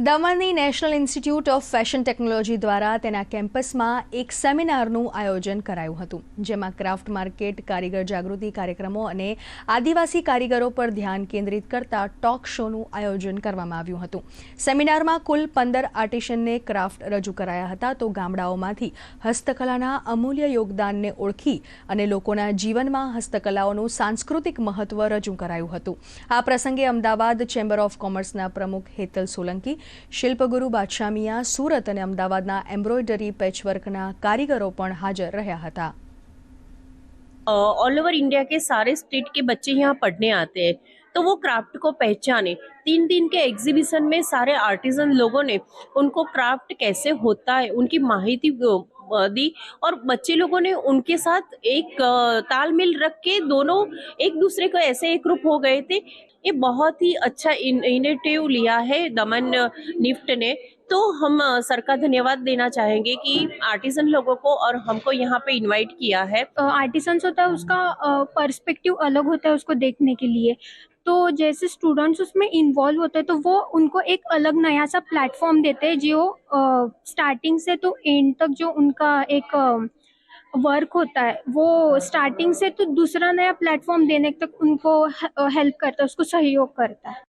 દમણની national institute of fashion technology દ્વારા તેના કેમ્પસમાં એક સેમિનારનું આયોજન કરાયું હતું જેમાં ક્રાફ્ટ માર્કેટ કારીગર જાગૃતિ કાર્યક્રમો અને આદિવાસી કારીગરો પર ધ્યાન કેન્દ્રિત કરતા ટોક શોનું આયોજન કરવામાં આવ્યું હતું સેમિનારમાં કુલ પંદર આર્ટિશનને ક્રાફ્ટ રજૂ કરાયા હતા તો ગામડાઓમાંથી હસ્તકલાના અમૂલ્ય યોગદાનને ઓળખી અને લોકોના જીવનમાં હસ્તકલાઓનું સાંસ્કૃતિક મહત્વ રજૂ કરાયું હતું આ પ્રસંગે અમદાવાદ ચેમ્બર ઓફ કોમર્સના પ્રમુખ હેતલ સોલંકી શિલ્પગુરુ બાદશાહ સુરત અને અમદાવાદના એમ્બ્રોઇડરી પેચવર્કના કારીગરો પણ હાજર રહ્યા હતા ऑल ओवर इंडिया के सारे स्टेट के बच्चे यहाँ पढ़ने आते हैं तो वो क्राफ्ट को पहचाने तीन दिन के एग्जीबिशन में सारे आर्टिजन लोगों ने उनको क्राफ्ट कैसे होता है उनकी माहिती अ, दी और बच्चे लोगों ने उनके साथ एक तालमेल रख के दोनों एक दूसरे को ऐसे एक रूप हो गए थे। ये बहुत ही अच्छा इनिटिव लिया है दमन निफ्ट ने। तो हम सर का धन्यवाद देना चाहेंगे कि आर्टिजन लोगों को और हमको यहाँ पे इनवाइट किया है। आर्टिसंस होता है उसका पर्सपेक्टिव अलग होता है उसको देखने के लिए। तो जैसे स्टूडेंट्स उसमें इन्वॉल्व होते हैं तो वो उनको एक अलग नया सा प्लेटफॉर्म देते हैं जो स्टार्टिंग से तो एंड तक जो उनका एक वर्क होता है, वो स्टार्टिंग से तो दूसरा नया प्लेटफॉर्म देने तक उनको हेल्प करता है, उसको सहयोग करता है।